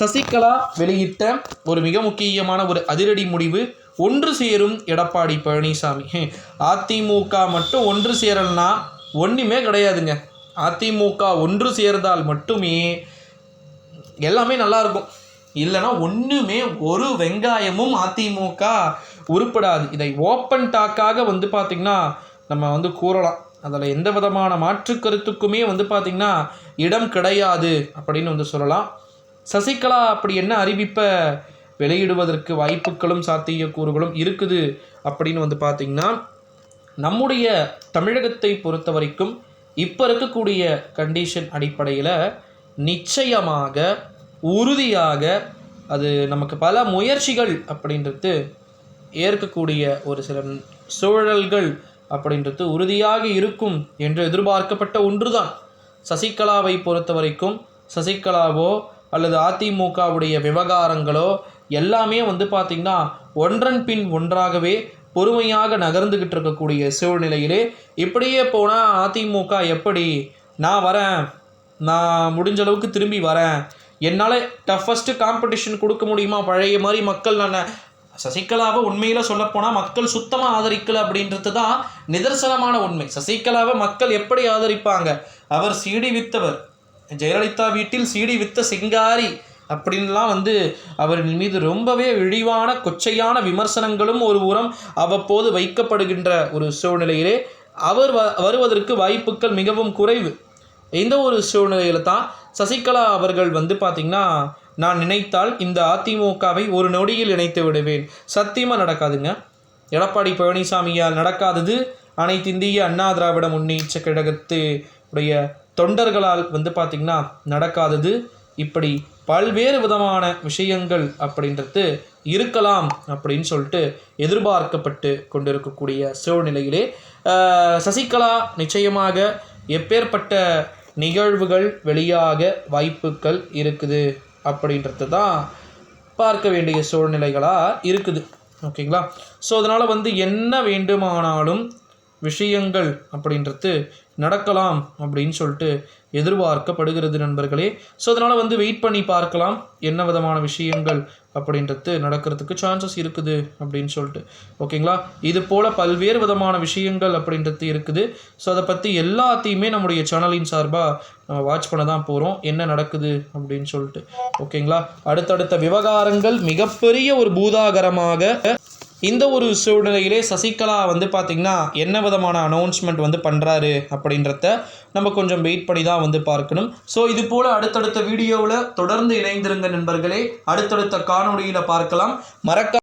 சசிகலா வெளியிட்ட ஒரு மிக முக்கியமான ஒரு அதிரடி முடிவு ஒன்று சேரும் எடப்பாடி பழனிசாமி. அதிமுக மட்டும் ஒன்று சேரலன்னா ஒன்றுமே கிடையாதுங்க. அதிமுக ஒன்று சேர்ந்தால் மட்டுமே எல்லாமே நல்லா இருக்கும். இல்லைன்னா ஒன்றுமே ஒரு வெங்காயமும் அதிமுக உருப்படாது. இதை ஓப்பன் டாக்காக வந்து பார்த்திங்கன்னா நம்ம வந்து கூறலாம். அதில் எந்த விதமான மாற்று கருத்துக்குமே வந்து பார்த்திங்கன்னா இடம் கிடையாது அப்படின்னு வந்து சொல்லலாம். சசிகலா அப்படி என்ன அறிவிப்பை வெளியிடுவதற்கு வாய்ப்புகளும் சாத்தியக்கூறுகளும் இருக்குது அப்படின்னு வந்து பார்த்திங்கன்னா நம்முடைய தமிழகத்தை பொறுத்த வரைக்கும் இப்போ இருக்கக்கூடிய கண்டிஷன் அடிப்படையில் நிச்சயமாக உறுதியாக அது நமக்கு பல முயற்சிகள் அப்படின்றது ஏற்கக்கூடிய ஒரு சில சூழல்கள் அப்படின்றது உறுதியாக இருக்கும் என்று எதிர்பார்க்கப்பட்ட ஒன்றுதான். சசிகலாவை பொறுத்த வரைக்கும் சசிகலாவோ அல்லது அதிமுகவுடைய விவகாரங்களோ எல்லாமே வந்து பார்த்திங்கன்னா ஒன்றன் பின் ஒன்றாகவே பொறுமையாக நகர்ந்துக்கிட்டு இருக்கக்கூடிய சூழ்நிலையிலே இப்படியே போனால் அதிமுக எப்படி? நான் வரேன். நான் முடிஞ்ச அளவுக்கு திரும்பி வரேன். என்னால் டஃபஸ்ட்டு காம்படிஷன் கொடுக்க முடியுமா? பழைய மாதிரி மக்கள் நான் சசிகலாவை உண்மையில் சொல்லப்போனால் மக்கள் சுத்தமாக ஆதரிக்கலை அப்படின்றது தான் நிதர்சனமான உண்மை. சசிகலாவை மக்கள் எப்படி ஆதரிப்பாங்க? அவர் சீடி வித்தவர். ஜெயலலிதா வீட்டில் சீடி வித்த சிங்காரி அப்படின்லாம் வந்து அவரின் மீது ரொம்பவே இழிவான கொச்சையான விமர்சனங்களும் ஒரு உரம் அவ்வப்போது வைக்கப்படுகின்ற ஒரு சூழ்நிலையிலே அவர் வ வருவதற்கு வாய்ப்புகள் மிகவும் குறைவு. இந்த ஒரு சூழ்நிலையில் தான் சசிகலா அவர்கள் வந்து பார்த்திங்கன்னா நான் நினைத்தால் இந்த அதிமுகவை ஒரு நொடியில் இணைத்து விடுவேன். சத்தியமாக நடக்காதுங்க. எடப்பாடி பழனிசாமியால் நடக்காதது அனைத்து இந்திய அண்ணா திராவிட முன்னேற்ற கழகத்து உடைய தொண்டர்களால் வந்து பார்த்திங்கன்னா நடக்காதது. இப்படி பல்வேறு விதமான விஷயங்கள் அப்படின்றது இருக்கலாம் அப்படின்னு சொல்லிட்டு எதிர்பார்க்கப்பட்டு கொண்டிருக்கக்கூடிய சூழ்நிலையிலே சசிகலா நிச்சயமாக எப்பேற்பட்ட நிகழ்வுகள் வெளியாக வாய்ப்புகள் இருக்குது அப்படின்றது தான் பார்க்க வேண்டிய சூழ்நிலைகளாக இருக்குது. ஓகேங்களா? ஸோ அதனால் வந்து என்ன வேண்டுமானாலும் விஷயங்கள் அப்படின்றது நடக்கலாம் அப்படின்னு சொல்லிட்டு எதிர்பார்க்கப்படுகிறது நண்பர்களே. ஸோ அதனால் வந்து வெயிட் பண்ணி பார்க்கலாம் என்ன விதமான விஷயங்கள் அப்படின்றது நடக்கிறதுக்கு சான்சஸ் இருக்குது அப்படின்னு சொல்லிட்டு. ஓகேங்களா இது போல் பல்வேறு விதமான விஷயங்கள் அப்படின்றது இருக்குது. ஸோ அதை பற்றி எல்லாத்தையுமே நம்முடைய சேனலின் சார்பாக நம்ம வாட்ச் பண்ண தான் போகிறோம் என்ன நடக்குது அப்படின்னு சொல்லிட்டு. ஓகேங்களா அடுத்தடுத்த விவகாரங்கள் மிகப்பெரிய ஒரு பூதாகரமாக இந்த ஒரு சூழ்நிலையிலே சசிகலா வந்து பார்த்திங்கன்னா என்ன விதமான அனௌன்ஸ்மெண்ட் வந்து பண்ணுறாரு அப்படின்றத நம்ம கொஞ்சம் வெயிட் பண்ணி தான் வந்து பார்க்கணும். ஸோ இது போல் அடுத்தடுத்த வீடியோவில் தொடர்ந்து இணைந்திருங்க நண்பர்களே. அடுத்தடுத்த காணொலியில் பார்க்கலாம். மறக்க